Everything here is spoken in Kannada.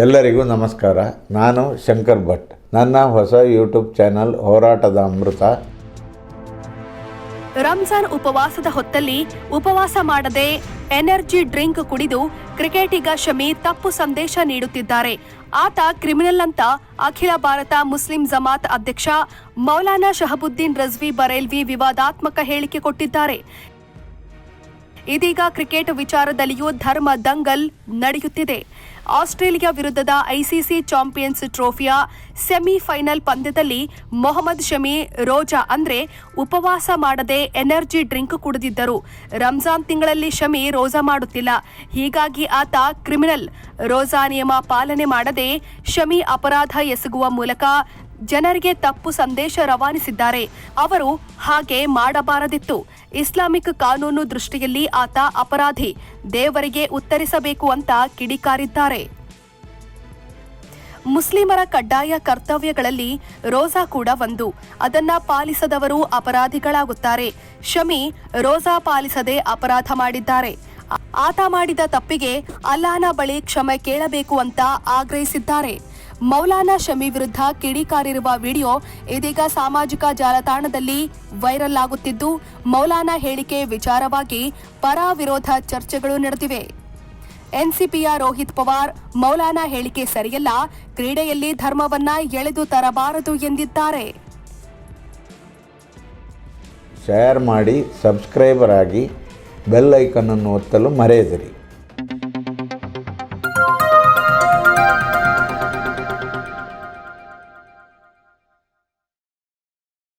ಎಲ್ಲರಿಗೂ ನಮಸ್ಕಾರ. ನಾನು ಶಂಕರ್ ಭಟ್. ನನ್ನ ಹೊಸ ಯೂಟ್ಯೂಬ್ ಚಾನಲ್ ಹೋರಾಟದ ಅಮೃತ. ರಂಜಾನ್ ಉಪವಾಸದ ಹೊತ್ತಲ್ಲಿ ಉಪವಾಸ ಮಾಡದೆ ಎನರ್ಜಿ ಡ್ರಿಂಕ್ ಕುಡಿದು ಕ್ರಿಕೆಟಿಗ ಶಮಿ ತಪ್ಪು ಸಂದೇಶ ನೀಡುತ್ತಿದ್ದಾರೆ. ಆತ ಕ್ರಿಮಿನಲ್ ಅಂತ ಅಖಿಲ ಭಾರತ ಮುಸ್ಲಿಂ ಜಮಾತ್ ಅಧ್ಯಕ್ಷ ಮೌಲಾನಾ ಶಹಬುದ್ದೀನ್ ರಜ್ವಿ ಬರೇಲ್ವಿ ವಿವಾದಾತ್ಮಕ ಹೇಳಿಕೆ ಕೊಟ್ಟಿದ್ದಾರೆ. ಇದೀಗ ಕ್ರಿಕೆಟ್ ವಿಚಾರದಲ್ಲಿಯೂ ಧರ್ಮ ದಂಗಲ್ ನಡೆಯುತ್ತಿದೆ. ಆಸ್ಟ್ರೇಲಿಯಾ ವಿರುದ್ಧದ ಐಸಿಸಿ ಚಾಂಪಿಯನ್ಸ್ ಟ್ರೋಫಿಯ ಸೆಮಿಫೈನಲ್ ಪಂದ್ಯದಲ್ಲಿ ಮೊಹಮ್ಮದ್ ಶಮಿ ರೋಜಾ ಅಂದ್ರೆ ಉಪವಾಸ ಮಾಡದೆ ಎನರ್ಜಿ ಡ್ರಿಂಕ್ ಕುಡಿದಿದ್ದರು. ರಂಜಾನ್ ತಿಂಗಳಲ್ಲಿ ಶಮಿ ರೋಜಾ ಮಾಡುತ್ತಿಲ್ಲ. ಹೀಗಾಗಿ ಆತ ಕ್ರಿಮಿನಲ್. ರೋಜಾ ನಿಯಮ ಪಾಲನೆ ಮಾಡದೆ ಶಮಿ ಅಪರಾಧ ಎಸಗುವ ಮೂಲಕ ಜನರಿಗೆ ತಪ್ಪು ಸಂದೇಶ ರವಾನಿಸಿದ್ದಾರೆ. ಅವರು ಹಾಗೆ ಮಾಡಬಾರದಿತ್ತು. ಇಸ್ಲಾಮಿಕ್ ಕಾನೂನು ದೃಷ್ಟಿಯಲ್ಲಿ ಆತ ಅಪರಾಧಿ. ದೇವರಿಗೆ ಉತ್ತರಿಸಬೇಕು ಅಂತ ಕಿಡಿಕಾರಿದ್ದಾರೆ. ಮುಸ್ಲಿಮರ ಕಡ್ಡಾಯ ಕರ್ತವ್ಯಗಳಲ್ಲಿ ರೋಜಾ ಕೂಡ ಒಂದು. ಅದನ್ನ ಪಾಲಿಸದವರು ಅಪರಾಧಿಗಳಾಗುತ್ತಾರೆ. ಶಮಿ ರೋಜಾ ಪಾಲಿಸದೆ ಅಪರಾಧ ಮಾಡಿದ್ದಾರೆ. ಆತ ಮಾಡಿದ ತಪ್ಪಿಗೆ ಅಲ್ಲಾನ ಬಳಿ ಕ್ಷಮೆ ಕೇಳಬೇಕು ಅಂತ ಆಗ್ರಹಿಸಿದ್ದಾರೆ. ಮೌಲಾನಾ ಶಮಿ ವಿರುದ್ಧ ಕಿಡಿಕಾರಿರುವ ವಿಡಿಯೋ ಇದೀಗ ಸಾಮಾಜಿಕ ಜಾಲತಾಣದಲ್ಲಿ ವೈರಲ್ ಆಗುತ್ತಿದ್ದು, ಮೌಲಾನಾ ಹೇಳಿಕೆ ವಿಚಾರವಾಗಿ ಪರ ವಿರೋಧ ಚರ್ಚೆಗಳು ನಡೆದಿವೆ. ಎನ್ಸಿಪಿಯ ರೋಹಿತ್ ಪವಾರ್, ಮೌಲಾನಾ ಹೇಳಿಕೆ ಸರಿಯಲ್ಲ, ಕ್ರೀಡೆಯಲ್ಲಿ ಧರ್ಮವನ್ನ ಎಳೆದು ತರಬಾರದು ಎಂದಿದ್ದಾರೆ. ಶೇರ್ ಮಾಡಿ, ಸಬ್ಸ್ಕ್ರೈಬರ್ ಆಗಿ ಬೆಲ್ ಐಕನ್ನನ್ನು ಒತ್ತಲು ಮರೆಯದಿರಿ.